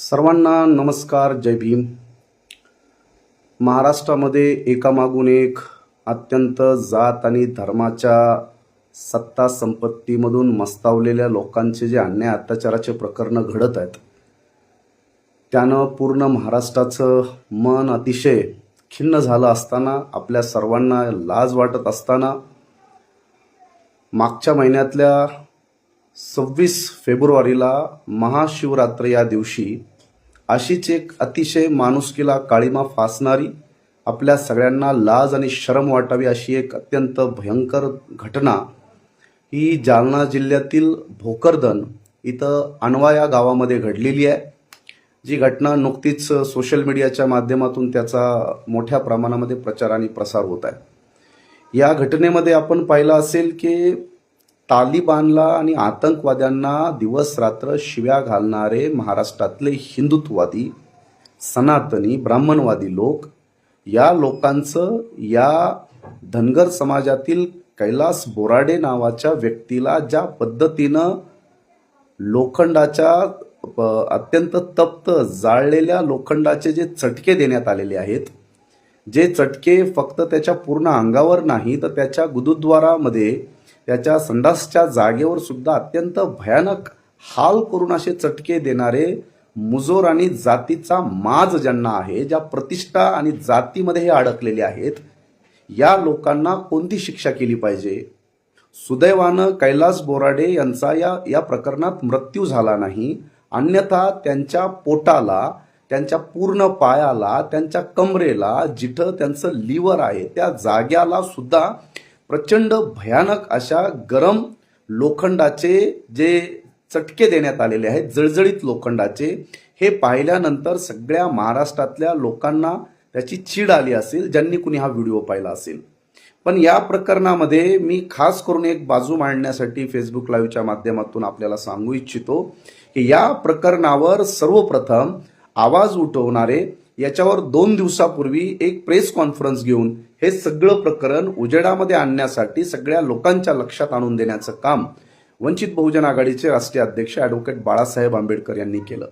सर्वांना नमस्कार जय भीम. महाराष्ट्रामध्ये एकामागून एक अत्यंत जात आणि धर्माच्या सत्ता संपत्तीमधून मस्तावलेल्या लोकांचे जे अन्याय अत्याचाराचे प्रकरणं घडत आहेत त्यानं पूर्ण महाराष्ट्राचं मन अतिशय खिन्न झालं असताना आपल्या सर्वांना लाज वाटत असताना मागच्या महिन्यातल्या सव्वीस फेब्रुवारीला महाशिवरात्र या दिवशी अशीच एक अतिशय माणुसकीला काळीमा फासणारी आपल्या सगळ्यांना लाज आणि शरम वाटावी अशी एक अत्यंत भयंकर घटना ही जालना जिल्ह्यातील भोकरदन इथं अनवा या गावामध्ये घडलेली आहे. जी घटना नुकतीच सोशल मीडियाच्या माध्यमातून त्याचा मोठ्या प्रमाणामध्ये प्रचार आणि प्रसार होत आहे. या घटनेमध्ये आपण पाहिलं असेल की तालिबानला आणि आतंकवाद्यांना दिवस रात्र शिव्या घालणारे महाराष्ट्रातले हिंदुत्ववादी सनातनी ब्राह्मणवादी लोक या लोकांचं या धनगर समाजातील कैलास बोराडे नावाच्या व्यक्तीला ज्या पद्धतीनं लोखंडाच्या अत्यंत तप्त जाळलेल्या लोखंडाचे जे चटके देण्यात आलेले आहेत जे चटके फक्त त्याच्या पूर्ण अंगावर नाही तर त्याच्या गुरुद्वारामध्ये त्याच्या संडासच्या जागेवर सुद्धा अत्यंत भयानक हाल करून असे चटके देणारे मुजोर आणि जातीचा माज ज्यांना आहे ज्या प्रतिष्ठा आणि जातीमध्ये हे अडकलेले आहेत या लोकांना कोणती शिक्षा केली पाहिजे? सुदैवानं कैलास बोराडे यांचा या या प्रकरणात मृत्यू झाला नाही. अन्यथा त्यांच्या पोटाला त्यांच्या पूर्ण पायाला त्यांच्या कमरेला जिथं त्यांचं लिव्हर आहे त्या जाग्याला सुद्धा प्रचंड भयानक अशा गरम लोखंडाचे जे चटके देण्यात आलेले आहेत जळजळीत लोखंडाचे हे पाहिल्यानंतर सगळ्या महाराष्ट्रातल्या लोकांना त्याची चीड आली असेल ज्यांनी कुणी हा व्हिडिओ पाहिला असेल. पण या प्रकरणामध्ये मी खास करून एक बाजू मांडण्यासाठी फेसबुक लाईव्हच्या माध्यमातून आपल्याला सांगू इच्छितो की या प्रकरणावर सर्वप्रथम आवाज उठवणारे याच्यावर दोन दिवसापूर्वी एक प्रेस कॉन्फरन्स घेऊन हे सगळं प्रकरण उजेडामध्ये आणण्यासाठी सगळ्या लोकांच्या लक्षात आणून देण्याचं काम वंचित बहुजन आघाडीचे राष्ट्रीय अध्यक्ष ॲडव्होकेट बाळासाहेब आंबेडकर यांनी केलं.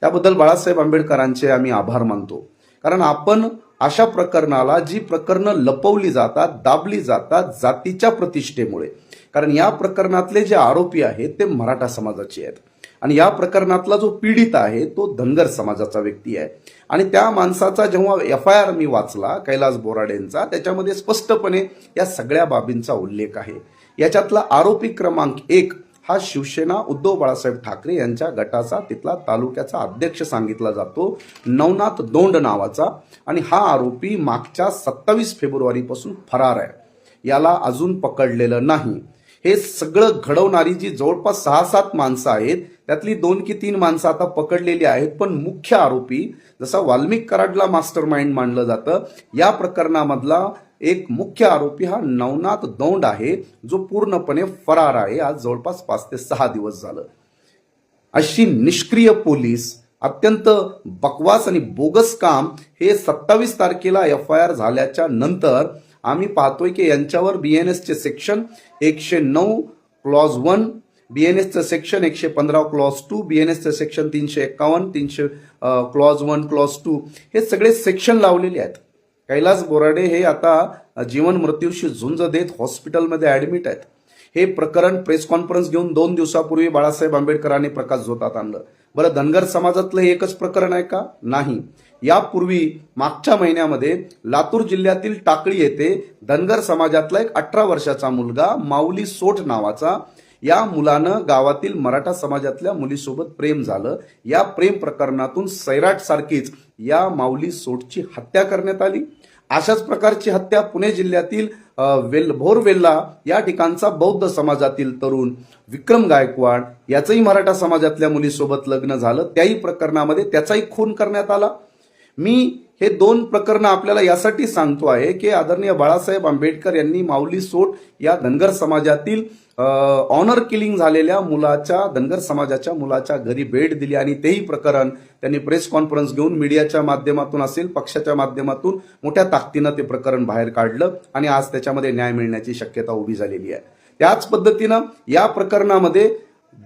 त्याबद्दल बाळासाहेब आंबेडकरांचे आम्ही आभार मानतो. कारण आपण अशा प्रकरणाला जी प्रकरणं लपवली जातात दाबली जातात जातीच्या प्रतिष्ठेमुळे. कारण या प्रकरणातले जे आरोपी आहेत ते मराठा समाजाचे आहेत. आणि या प्रकरणातला जो पीडित आहे तो धनगर समाजाचा व्यक्ती आहे. आणि त्या माणसाचा जेव्हा एफ आय आर मी वाचला कैलास बोराडेंचा त्याच्यामध्ये स्पष्टपणे या सगळ्या बाबींचा उल्लेख आहे. याच्यातला आरोपी क्रमांक एक हा शिवसेना उद्धव बाळासाहेब ठाकरे यांच्या गटाचा तिथला तालुक्याचा अध्यक्ष सांगितला जातो नवनाथ दोंड नावाचा. आणि हा आरोपी मागच्या सत्तावीस फेब्रुवारीपासून फरार आहे. याला अजून पकडलेलं नाही. हे सगळं घडवणारी जी जवळपास सहा सात माणसं आहेत त्यातली दोन की तीन माणसं आता पकडलेली आहेत पण मुख्य आरोपी जसा वाल्मिक कराडला मास्टर माइंड मानलं जातं या प्रकरणामधला एक मुख्य आरोपी हा नवनाथ दौंड आहे जो पूर्णपणे फरार आहे. आज जवळपास पाच ते सहा दिवस झालं. अशी निष्क्रिय पोलीस अत्यंत बकवास आणि बोगस काम हे सत्तावीस तारखेला एफ आय आर झाल्याच्यानंतर आम्ही पाहतोय की यांच्यावर बीएनएसचे सेक्शन एकशे नऊ क्लॉज वन बीएनएसचं सेक्शन एकशे पंधरा क्लॉज टू बीएनएसचं सेक्शन तीनशे एक्कावन्न तीनशे क्लॉज वन क्लॉज टू हे सगळे सेक्शन लावलेले आहेत. कैलास बोराडे हे आता जीवन मृत्यूशी झुंज देत हॉस्पिटलमध्ये ऍडमिट आहेत. हे प्रकरण प्रेस कॉन्फरन्स घेऊन दोन दिवसापूर्वी बाळासाहेब आंबेडकरांनी प्रकाश झोतात आणलं. बरं धनगर समाजातलं हे एकच प्रकरण आहे का? नाही. यापूर्वी मागच्या महिन्यामध्ये लातूर जिल्ह्यातील टाकळी येथे धनगर समाजातला एक अठरा वर्षाचा मुलगा माऊली सोठ नावाचा या मुलानं गावातील मराठा समाजातल्या मुलीसोबत प्रेम झालं. या प्रेम प्रकरणातून सैराट सारखीच या माऊली सोटची हत्या करण्यात आली. अशाच प्रकारची हत्या पुणे जिल्ह्यातील अ, वेल भोरवेल्ला या ठिकाणचा बौद्ध समाजातील तरुण विक्रम गायकवाड याचंही मराठा समाजातल्या मुलीसोबत लग्न झालं. त्याही प्रकरणामध्ये त्याचाही खून करण्यात आला. मी हे दोन प्रकरणं आपल्याला यासाठी सांगतो आहे की आदरणीय बाळासाहेब आंबेडकर यांनी माऊली सोट या धनगर समाजातील ऑनर किलिंग झालेल्या मुलाच्या धनगर समाजाच्या मुलाच्या घरी भेट दिली आणि तेही प्रकरण त्यांनी प्रेस कॉन्फरन्स घेऊन मीडियाच्या माध्यमातून असेल पक्षाच्या माध्यमातून मोठ्या ताकदीनं ते प्रकरण बाहेर काढलं आणि आज त्याच्यामध्ये न्याय मिळण्याची शक्यता उभी झालेली आहे. त्याच पद्धतीनं या प्रकरणामध्ये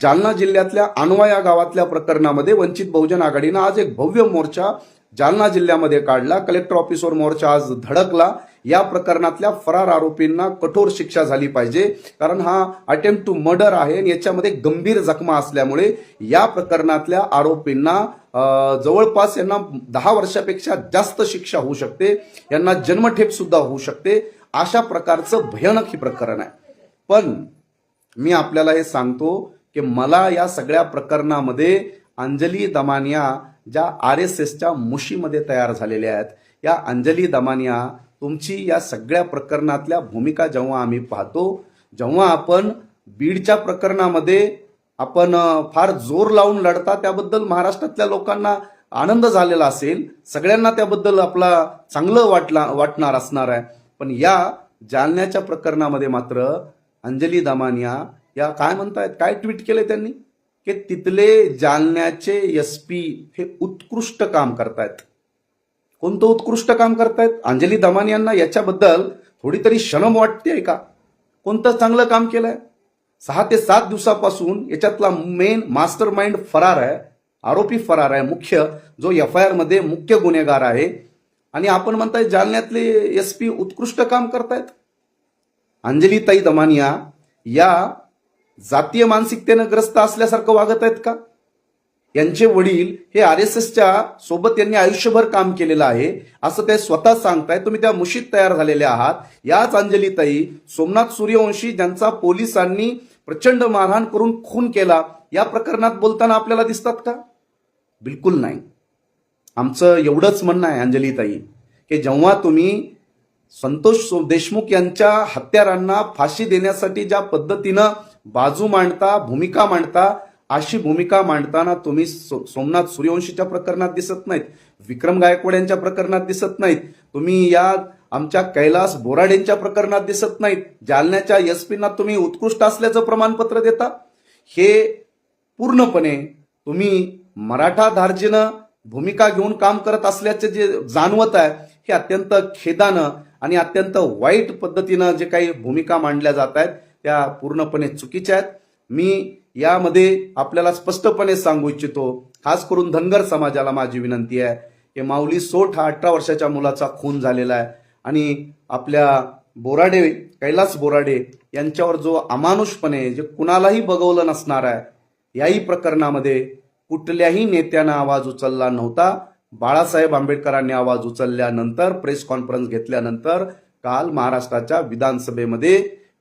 जालना जिल्ह्यातल्या आणवा या गावातल्या प्रकरणामध्ये वंचित बहुजन आघाडीनं आज एक भव्य मोर्चा जालना जिल्ह्यामध्ये काढला. कलेक्टर ऑफिसवर मोर्चा आज धडकला. या प्रकरणातल्या फरार आरोपींना कठोर शिक्षा झाली पाहिजे. कारण हा अटेम्प्ट टू मर्डर आहे आणि याच्यामध्ये गंभीर जखमा असल्यामुळे या प्रकरणातल्या आरोपींना जवळपास यांना दहा वर्षापेक्षा जास्त शिक्षा होऊ शकते. यांना जन्मठेप सुद्धा होऊ शकते. अशा प्रकारचं भयानक हे प्रकरण आहे. पण मी आपल्याला हे सांगतो की मला या सगळ्या प्रकरणामध्ये अंजली दमानिया ज्या आर एस एसच्या मुशीमध्ये तयार झालेल्या आहेत या अंजली दमानिया तुमची या सगळ्या प्रकरणातल्या भूमिका जेव्हा आम्ही पाहतो जेव्हा आपण बीडच्या प्रकरणामध्ये आपण फार जोर लावून लढता त्याबद्दल महाराष्ट्रातल्या लोकांना आनंद झालेला असेल. सगळ्यांना त्याबद्दल आपला चांगलं वाटला वाटणार असणार आहे. पण या जालन्याच्या प्रकरणामध्ये मात्र अंजली दमानिया या काय म्हणतायत काय ट्विट केले त्यांनी? की तिथले जालन्याचे एस पी हे उत्कृष्ट काम करतायत. कोणतं उत्कृष्ट काम करतायत? अंजली दमान यांना याच्याबद्दल थोडी तरी शरम वाटते का? कोणतं चांगलं काम केलंय? सहा ते सात दिवसापासून याच्यातला मेन मास्टर माइंड फरार आहे आरोपी फरार आहे मुख्य जो एफ आय आरमध्ये मुख्य गुन्हेगार आहे. आणि आपण म्हणताय जालन्यातले एस पी उत्कृष्ट काम करतायत? अंजलीताई दमानिया या जातीय मानसिकतेनं ग्रस्त असल्यासारखं वागत आहेत का? यांचे वडील हे आर एस एसच्या सोबत यांनी आयुष्यभर काम केलेलं आहे. असं ते स्वतः सांगताय तुम्ही त्या मुशीत तयार झालेले आहात. याच अंजलीताई सोमनाथ सूर्यवंशी ज्यांचा पोलिसांनी प्रचंड मारहाण करून खून केला या प्रकरणात बोलताना आपल्याला दिसतात का? बिलकुल नाही. आमचं एवढंच म्हणणं आहे अंजलीताई की जेव्हा तुम्ही संतोष देशमुख यांच्या हत्यारांना फाशी देण्यासाठी ज्या पद्धतीनं बाजू मांडता भूमिका मांडता अशी भूमिका मांडताना तुम्ही सो- सोमनाथ सूर्यवंशीच्या प्रकरणात दिसत नाहीत विक्रम गायकवाड यांच्या प्रकरणात दिसत नाहीत तुम्ही या आमच्या कैलास बोराडेंच्या प्रकरणात दिसत नाहीत जालन्याच्या एसपींना तुम्ही उत्कृष्ट असल्याचं प्रमाणपत्र देता? हे पूर्णपणे तुम्ही मराठा धार्जीनं भूमिका घेऊन काम करत असल्याचे जे जाणवत आहे हे अत्यंत खेदानं आणि अत्यंत वाईट पद्धतीनं जे काही भूमिका मांडल्या जात आहेत त्या पूर्णपणे चुकीच्या आहेत. मी यामध्ये आपल्याला स्पष्टपणे सांगू इच्छितो खास करून धनगर समाजाला माझी विनंती आहे की माऊली सोठ हा अठरा वर्षाच्या मुलाचा खून झालेला आहे. आणि आपल्या बोराडे कैलास बोराडे यांच्यावर जो अमानुषपणे जे कुणालाही बघवलं नसणार आहे याही प्रकरणामध्ये कुठल्याही नेत्यानं आवाज उचलला नव्हता. बाळासाहेब आंबेडकरांनी आवाज उचलल्यानंतर प्रेस कॉन्फरन्स घेतल्यानंतर काल महाराष्ट्राच्या विधानसभेमध्ये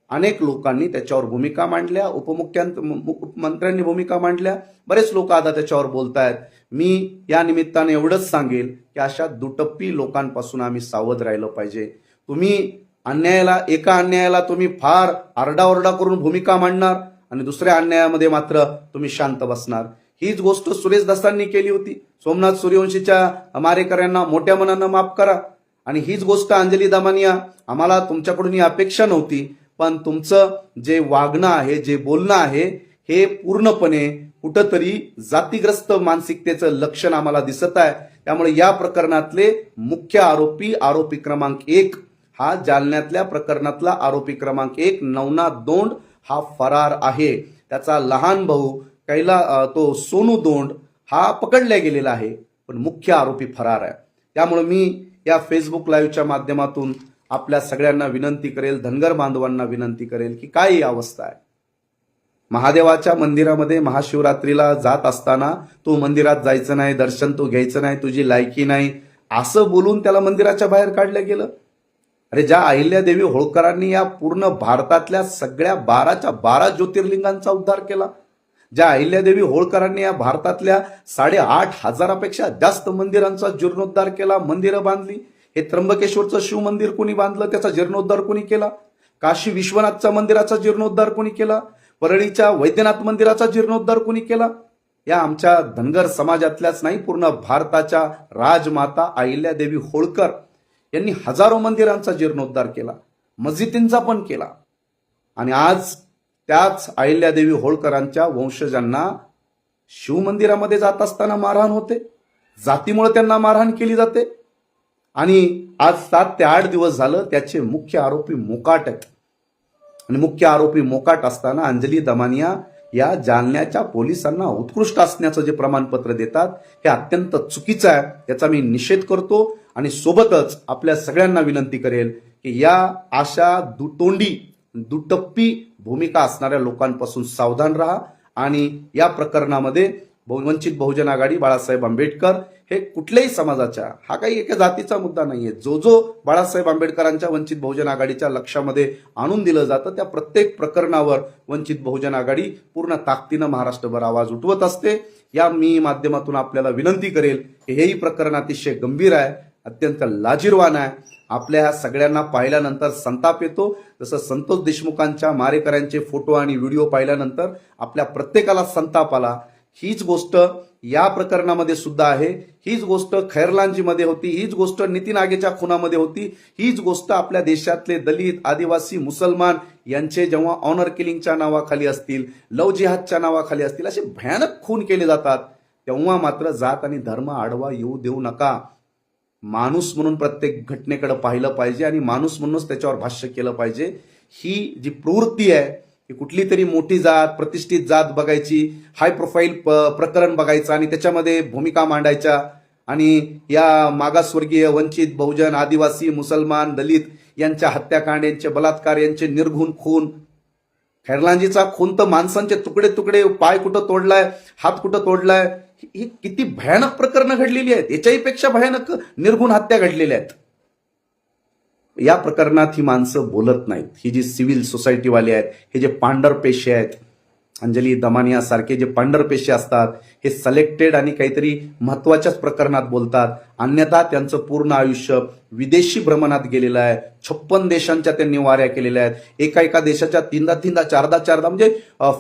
अनेक लोकांनी त्याच्यावर भूमिका मांडल्या उपमुख्यमंत्र्यांनी भूमिका मांडल्या बरेच लोक आता त्याच्यावर बोलतायत. मी या निमित्ताने एवढंच सांगेल की अशा दुटप्पी लोकांपासून आम्ही सावध राहिलं पाहिजे. तुम्ही अन्यायाला एका अन्यायाला तुम्ही फार आरडाओरडा करून भूमिका मांडणार आणि दुसऱ्या अन्यायामध्ये मात्र तुम्ही शांत बसणार. हीच गोष्ट सुरेश दासांनी केली होती. सोमनाथ सूर्यवंशीच्या मारेकऱ्यांना मोठ्या मनानं माफ करा. आणि हीच गोष्ट अंजली दामानिया आम्हाला तुमच्याकडून ही अपेक्षा नव्हती. पण तुमचं जे वागणं आहे जे बोलणं आहे हे पूर्णपणे कुठंतरी जातीग्रस्त मानसिकतेचं लक्षण आम्हाला दिसत आहे. त्यामुळे या प्रकरणातले मुख्य आरोपी आरोपी क्रमांक एक हा जालन्यातल्या प्रकरणातला आरोपी क्रमांक एक नवनाथ दोंड हा फरार आहे. त्याचा लहान भाऊ कैला तो सोनू दोंड हा पकडला गेलेला आहे पण मुख्य आरोपी फरार आहे. त्यामुळे मी या फेसबुक लाईव्हच्या माध्यमातून आपल्या सगळ्यांना विनंती करेल धनगर बांधवांना विनंती करेल की काय ही अवस्था आहे? महादेवाच्या मंदिरामध्ये महाशिवरात्रीला जात असताना तू मंदिरात जायचं नाही दर्शन तू घ्यायचं नाही तुझी लायकी नाही असं बोलून त्याला मंदिराच्या बाहेर काढलं गेलं. अरे ज्या अहिल्यादेवी होळकरांनी या पूर्ण भारतातल्या सगळ्या बाराच्या बारा ज्योतिर्लिंगांचा उद्धार केला ज्या अहिल्यादेवी होळकरांनी या भारतातल्या साडेआठ हजारापेक्षा जास्त मंदिरांचा जीर्णोद्धार केला मंदिरं बांधली हे त्र्यंबकेश्वरचं शिव मंदिर कोणी बांधलं त्याचा जीर्णोद्धार कोणी केला? काशी विश्वनाथच्या मंदिराचा जीर्णोद्धार कोणी केला? परळीच्या वैद्यनाथ मंदिराचा जीर्णोद्धार कोणी केला? या आमच्या धनगर समाजातल्याच नाही पूर्ण भारताच्या राजमाता अहिल्यादेवी होळकर यांनी हजारो मंदिरांचा जीर्णोद्धार केला मस्जिदींचा पण केला. आणि आज त्याच अहिल्यादेवी होळकरांच्या वंशजांना शिवमंदिरामध्ये जात असताना मारहाण होते. जातीमुळे त्यांना मारहाण केली जाते. आणि आज सात ते आठ दिवस झालं त्याचे मुख्य आरोपी मोकाट आहेत. आणि मुख्य आरोपी मोकाट असताना अंजली दमानिया या जालन्याच्या पोलिसांना उत्कृष्ट असण्याचं जे प्रमाणपत्र देतात हे अत्यंत चुकीचं आहे. याचा मी निषेध करतो आणि सोबतच आपल्या सगळ्यांना विनंती करेल की या अशा दुतोंडी दुटप्पी भूमिका असणाऱ्या लोकांपासून सावधान राहा आणि या प्रकरणामध्ये वंचित बहुजन आघाडी बाळासाहेब आंबेडकर हे कुठल्याही समाजाच्या हा काही एका जातीचा मुद्दा नाहीये. जो जो बाळासाहेब आंबेडकरांच्या वंचित बहुजन आघाडीच्या लक्षामध्ये आणून दिलं जातं त्या प्रत्येक प्रकरणावर वंचित बहुजन आघाडी पूर्ण ताकदीनं महाराष्ट्रभर आवाज उठवत असते. या मी माध्यमातून आपल्याला विनंती करेल की हेही प्रकरण अतिशय गंभीर आहे अत्यंत लाजीरवान आहे. आपल्या ह्या सगळ्यांना पाहिल्यानंतर संताप येतो. जसं संतोष देशमुखांच्या मारेकऱ्यांचे फोटो आणि व्हिडिओ पाहिल्यानंतर आपल्या प्रत्येकाला संताप आला. हीच गोष्ट या प्रकरणामध्ये सुद्धा आहे. हीच गोष्ट खैरलांजीमध्ये होती. हीच गोष्ट नितीन आगेच्या खुनामध्ये होती. हीच गोष्ट आपल्या देशातले दलित आदिवासी मुसलमान यांचे जेव्हा ऑनर किलिंगच्या नावाखाली असतील लव जिहादच्या नावाखाली असतील असे भयानक खून केले जातात तेव्हा मात्र जात आणि धर्म आडवा येऊ देऊ नका. माणूस म्हणून प्रत्येक घटनेकडे पाहिलं पाहिजे आणि माणूस म्हणूनच त्याच्यावर भाष्य केलं पाहिजे. ही जी प्रवृत्ती आहे ही कुठली तरी मोठी जात प्रतिष्ठित जात बघायची हाय प्रोफाईल प्रकरण बघायचं आणि त्याच्यामध्ये भूमिका मांडायच्या. आणि या मागासवर्गीय वंचित बहुजन आदिवासी मुसलमान दलित यांच्या हत्याकांड यांचे बलात्कार यांचे निर्घुण खून. खैरलांजीचा खून तर माणसांचे तुकडे तुकडे पाय कुठं तोडलाय हात कुठं तोडलाय ही ही किती भयानक प्रकरणं घडलेली आहेत. याच्याही पेक्षा भयानक निर्घुण हत्या घडलेल्या आहेत. या प्रकरणात ही माणसं बोलत नाहीत. ही जी सिव्हिल सोसायटीवाले आहेत हे जे पांढर पेशी आहेत अंजली दमानिया सारखे जे पांढरपेशे असतात हे सलेक्टेड आणि काहीतरी महत्वाच्याच प्रकरणात बोलतात. अन्यथा त्यांचं पूर्ण आयुष्य विदेशी भ्रमणात गेलेलं आहे. छप्पन देशांच्या त्यांनी वाऱ्या केलेल्या आहेत. एका एका देशाच्या तीनदा तीनदा चारदा चारदा म्हणजे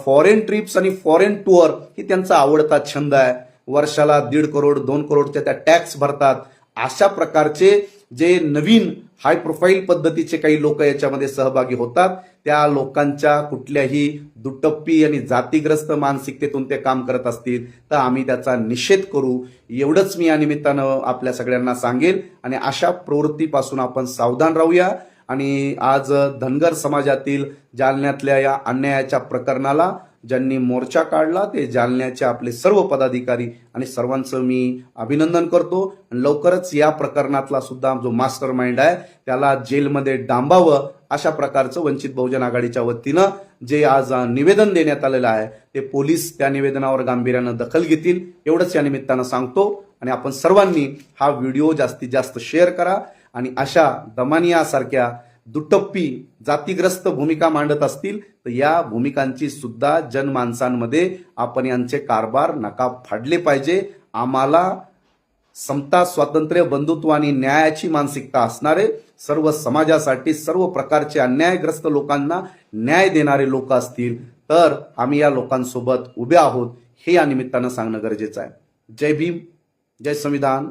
फॉरेन ट्रिप्स आणि फॉरेन टूर ही त्यांचा आवडता छंद आहे. वर्षाला दीड करोड दोन करोडच्या त्या टॅक्स भरतात. अशा प्रकारचे जे नवीन हाय प्रोफाईल पद्धतीचे काही लोक याच्यामध्ये सहभागी होतात त्या लोकांच्या कुठल्याही दुटप्पी आणि जातीग्रस्त मानसिकतेतून ते काम करत असतील तर आम्ही त्याचा निषेध करू. एवढंच मी या निमित्तानं आपल्या सगळ्यांना सांगेल आणि अशा प्रवृत्तीपासून आपण सावधान राहूया. आणि आज धनगर समाजातील जालन्यातल्या या अन्यायाच्या प्रकरणाला ज्यांनी मोर्चा काढला ते जालन्याचे आपले सर्व पदाधिकारी आणि सर्वांचं मी अभिनंदन करतो. आणि लवकरच या प्रकरणातला सुद्धा जो मास्टर माइंड आहे त्याला जेलमध्ये डांबावं अशा प्रकारचं वंचित बहुजन आघाडीच्या वतीनं जे आज निवेदन देण्यात आलेलं आहे ते पोलीस त्या निवेदनावर गांभीर्यानं दखल घेतील. एवढंच या निमित्तानं सांगतो. आणि आपण सर्वांनी हा व्हिडिओ जास्तीत जास्त शेअर करा. आणि अशा दमानियासारख्या दुटप्पी जातीग्रस्त भूमिका मांडत असतील तर या भूमिकांची सुद्धा जनमानसांमध्ये आपण यांचे कारभार नका फाडले पाहिजे. आम्हाला समता स्वातंत्र्य बंधुत्व आणि न्यायाची मानसिकता असणारे सर्व समाजासाठी सर्व प्रकारचे अन्यायग्रस्त लोकांना न्याय देणारे लोक असतील तर आम्ही या लोकांसोबत उभे आहोत. हे या निमित्तानं सांगणं गरजेचं आहे. जय भीम जय संविधान.